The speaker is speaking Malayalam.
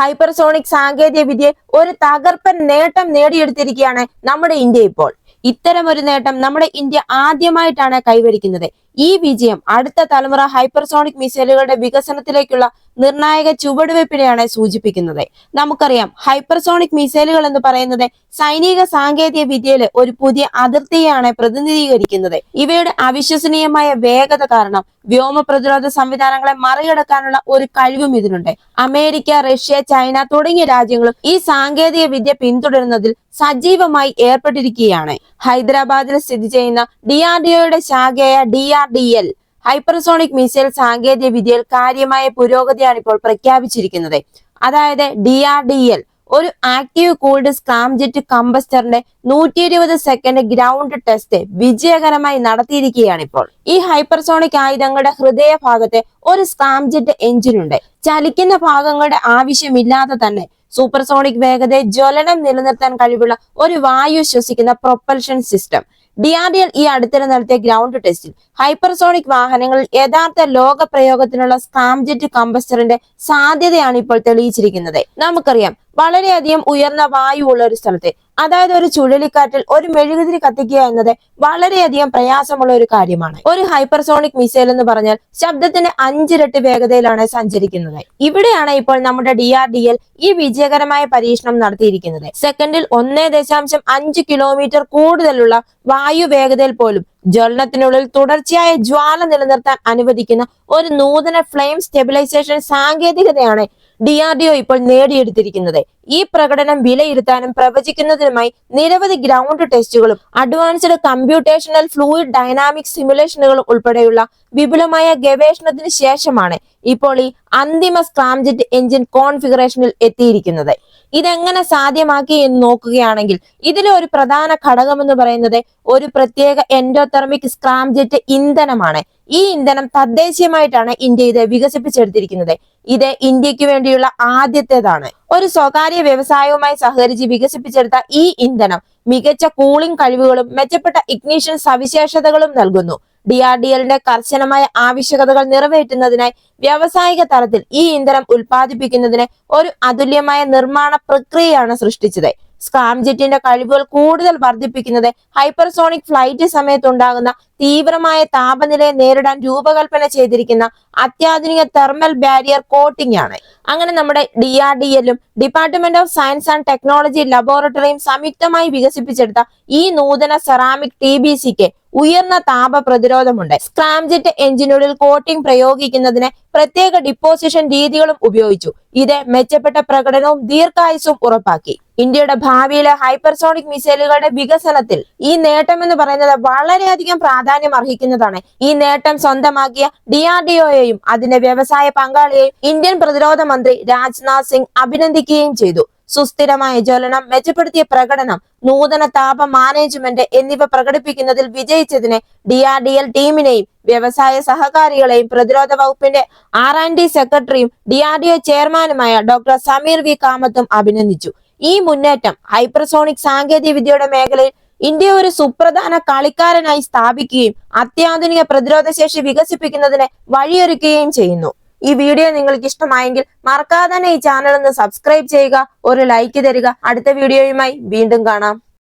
ഹൈപ്പർസോണിക് സാങ്കേതിക വിദ്യ ഒരു തകർപ്പൻ നേട്ടം നേടിയെടുത്തിരിക്കുകയാണ് നമ്മുടെ ഇന്ത്യ ഇപ്പോൾ. ഇത്തരം ഒരു നേട്ടം നമ്മുടെ ഇന്ത്യ ആദ്യമായിട്ടാണ് കൈവരിക്കുന്നത്. ഈ വിജയം അടുത്ത തലമുറ ഹൈപ്പർസോണിക് മിസൈലുകളുടെ വികസനത്തിലേക്കുള്ള നിർണായക ചുവടുവയ്പ്പിനെയാണ് സൂചിപ്പിക്കുന്നത്. നമുക്കറിയാം ഹൈപ്പർസോണിക് മിസൈലുകൾ എന്ന് പറയുന്നത് സൈനിക സാങ്കേതിക വിദ്യയിലെ ഒരു പുതിയ അതിർത്തിയാണ് പ്രതിനിധീകരിക്കുന്നത്. ഇവയുടെ അവിശ്വസനീയമായ വേഗത കാരണം വ്യോമ പ്രതിരോധ സംവിധാനങ്ങളെ മറികടക്കാനുള്ള ഒരു കഴിവും ഇതിനുണ്ട്. അമേരിക്ക റഷ്യ ചൈന തുടങ്ങിയ രാജ്യങ്ങളും ഈ സാങ്കേതിക വിദ്യ പിന്തുടരുന്നതിൽ സജീവമായി ഏർപ്പെട്ടിരിക്കുകയാണ്. ഹൈദരാബാദിൽ സ്ഥിതി ചെയ്യുന്ന ഡി ആർ ഡി ഒയുടെ ശാഖയായ D R D L hypersonic missile സാങ്കേതിക വിദ്യയിൽ കാര്യമായ പുരോഗതിയാണ് ഇപ്പോൾ പ്രഖ്യാപിച്ചിരിക്കുന്നത്. അതായത് ഡി ആർ ഡി എൽ ഒരു ആക്റ്റീവ് കൂൾഡ് സ്കാംജെറ്റ് കമ്പസ്റ്ററിന്റെ നൂറ്റി ഇരുപത് സെക്കൻഡ് ഗ്രൗണ്ട് ടെസ്റ്റ് വിജയകരമായി നടത്തിയിരിക്കുകയാണ് ഇപ്പോൾ. ഈ ഹൈപ്പർസോണിക് ആയുധങ്ങളുടെ ഹൃദയഭാഗത്തെ ഒരു സ്കാംജെറ്റ് എഞ്ചിൻ ഉണ്ട്. ചലിക്കുന്ന ഭാഗങ്ങളുടെ ആവശ്യമില്ലാതെ തന്നെ സൂപ്പർസോണിക് വേഗതയെ ജ്വലനം നിലനിർത്താൻ കഴിവുള്ള ഒരു വായു ശ്വസിക്കുന്ന propulsion system D R D L ഈ അടുത്തിടെ നടത്തിയ ഗ്രൗണ്ട് ടെസ്റ്റിൽ ഹൈപ്പർസോണിക് വാഹനങ്ങൾ യഥാർത്ഥ ലോക പ്രയോഗത്തിനുള്ള സ്കാംജെറ്റ് കമ്പസ്റ്ററിന്റെ സാധ്യതയാണ് ഇപ്പോൾ തെളിയിച്ചിരിക്കുന്നത്. നമുക്കറിയാം വളരെയധികം ഉയർന്ന വായു ഉള്ള ഒരു സ്ഥലത്ത്. അതായത് ഒരു ചുഴലിക്കാറ്റിൽ ഒരു മെഴുകുതിരി കത്തിക്കുക എന്നത് വളരെയധികം പ്രയാസമുള്ള ഒരു കാര്യമാണ്. ഒരു ഹൈപ്പർസോണിക് മിസൈൽ എന്ന് പറഞ്ഞാൽ ശബ്ദത്തിന്റെ അഞ്ചിരട്ടി വേഗതയിലാണ് സഞ്ചരിക്കുന്നത്. ഇവിടെയാണ് ഇപ്പോൾ നമ്മുടെ ഡി ആർ ഡി എൽ ഈ വിജയകരമായ പരീക്ഷണം നടത്തിയിരിക്കുന്നത്. സെക്കൻഡിൽ ഒന്നേ ദശാംശം അഞ്ച് കിലോമീറ്റർ കൂടുതലുള്ള വായു വേഗതയിൽ പോലും ജ്വലനത്തിനുള്ളിൽ തുടർച്ചയായ ജ്വാല നിലനിർത്താൻ അനുവദിക്കുന്ന ഒരു നൂതന ഫ്ലെയിം സ്റ്റെബിലൈസേഷൻ സാങ്കേതികതയാണ് ഡി ആർ ഡി ഒ ഇപ്പോൾ നേടിയെടുത്തിരിക്കുന്നത്. ഈ പ്രകടനം വിലയിരുത്താനും പ്രവചിക്കുന്നതിനുമായി നിരവധി ഗ്രൗണ്ട് ടെസ്റ്റുകളും അഡ്വാൻസ്ഡ് കമ്പ്യൂട്ടേഷണൽ ഫ്ലൂയിഡ് ഡൈനാമിക് സിമുലേഷനുകളും ഉൾപ്പെടെയുള്ള വിപുലമായ ഗവേഷണത്തിന് ശേഷമാണ് ഇപ്പോൾ ഈ അന്തിമ സ്ക്രാംജെറ്റ് എഞ്ചിൻ കോൺഫിഗറേഷനിൽ എത്തിയിരിക്കുന്നത്. ഇതെങ്ങനെ സാധ്യമാക്കി എന്ന് നോക്കുകയാണെങ്കിൽ ഇതിലെ ഒരു പ്രധാന ഘടകം എന്ന് പറയുന്നത് ഒരു പ്രത്യേക എൻഡോതെർമിക് സ്ക്രാംജെറ്റ് ഇന്ധനമാണ്. ഈ ഇന്ധനം തദ്ദേശീയമായിട്ടാണ് ഇന്ത്യ ഇത് വികസിപ്പിച്ചെടുത്തിരിക്കുന്നത്. ഇത് ഇന്ത്യയ്ക്ക് വേണ്ടിയുള്ള ആദ്യത്തേതാണ്. ഒരു സ്വകാര്യ വ്യവസായവുമായി സഹകരിച്ച് വികസിപ്പിച്ചെടുത്ത ഈ ഇന്ധനം മികച്ച കൂളിംഗ് കഴിവുകളും മെച്ചപ്പെട്ട ഇഗ്നീഷൻ സവിശേഷതകളും നൽകുന്നു. ഡി ആർ ഡി എല്ലിന്റെ കർശനമായ ആവശ്യകതകൾ നിറവേറ്റുന്നതിനായി വ്യാവസായിക തലത്തിൽ ഈ ഇന്ധനം ഉൽപ്പാദിപ്പിക്കുന്നതിന് ഒരു അതുല്യമായ നിർമ്മാണ പ്രക്രിയയാണ് സൃഷ്ടിച്ചത്. സ്കാംജെറ്റിന്റെ കഴിവുകൾ കൂടുതൽ വർദ്ധിപ്പിക്കുന്നത് ഹൈപ്പർസോണിക് ഫ്ലൈറ്റ് സമയത്തുണ്ടാകുന്ന തീവ്രമായ താപനിലയെ നേരിടാൻ രൂപകൽപ്പന ചെയ്തിരിക്കുന്ന അത്യാധുനിക തെർമൽ ബാരിയർ കോട്ടിംഗ് ആണ്. അങ്ങനെ നമ്മുടെ ഡി ആർ ഡി എല്ലും department of science and technology ലബോറട്ടറിയും സംയുക്തമായി വികസിപ്പിച്ചെടുത്ത ഈ നൂതന സെറാമിക് ടി ബി സിക്ക് ഉയർന്ന താപ പ്രതിരോധമുണ്ട്. സ്ക്രാംജെറ്റ് എഞ്ചിനുകളിൽ കോട്ടിംഗ് പ്രയോഗിക്കുന്നതിന് പ്രത്യേക ഡിപ്പോസിഷൻ രീതികളും ഉപയോഗിച്ചു. ഇത് മെച്ചപ്പെട്ട പ്രകടനവും ദീർഘായുസും ഉറപ്പാക്കി. ഇന്ത്യയുടെ ഭാവിയിലെ ഹൈപ്പർസോണിക് മിസൈലുകളുടെ വികസനത്തിൽ ഈ നേട്ടം എന്ന് പറയുന്നത് വളരെയധികം പ്രാധാന്യം അർഹിക്കുന്നതാണ്. ഈ നേട്ടം സ്വന്തമാക്കിയ ഡി ആർ ഡി ഒയെയും അതിന്റെ വ്യവസായ പങ്കാളിയെയും ഇന്ത്യൻ പ്രതിരോധ മന്ത്രി രാജ്നാഥ് സിംഗ് അഭിനന്ദിക്കുകയും ചെയ്തു. സുസ്ഥിരമായ ജ്വലനം മെച്ചപ്പെടുത്തിയ പ്രകടനം നൂതന താപ മാനേജ്മെന്റ് എന്നിവ പ്രകടിപ്പിക്കുന്നതിൽ വിജയിച്ചതിന് ഡി ആർ ഡി എൽ ടീമിനെയും വ്യവസായ സഹകാരികളെയും പ്രതിരോധ വകുപ്പിന്റെ ആർ ആൻഡ് ഡി സെക്രട്ടറിയും ഡി ആർ ഡി ഒ ചെയർമാനുമായ ഡോക്ടർ സമീർ വി കാമത്തും അഭിനന്ദിച്ചു. ഈ മുന്നേറ്റം ഹൈപ്രസോണിക് സാങ്കേതിക വിദ്യയുടെ മേഖലയിൽ ഇന്ത്യ ഒരു സുപ്രധാന കളിക്കാരനായി സ്ഥാപിക്കുകയും അത്യാധുനിക പ്രതിരോധ ശേഷി വികസിപ്പിക്കുന്നതിന് വഴിയൊരുക്കുകയും ചെയ്യുന്നു. ഈ വീഡിയോ നിങ്ങൾക്ക് ഇഷ്ടമായെങ്കിൽ മറക്കാതെ തന്നെ ഈ ചാനൽ ഒന്ന് സബ്സ്ക്രൈബ് ചെയ്യുക ഒരു ലൈക്ക് തരിക. അടുത്ത വീഡിയോയുമായി വീണ്ടും കാണാം.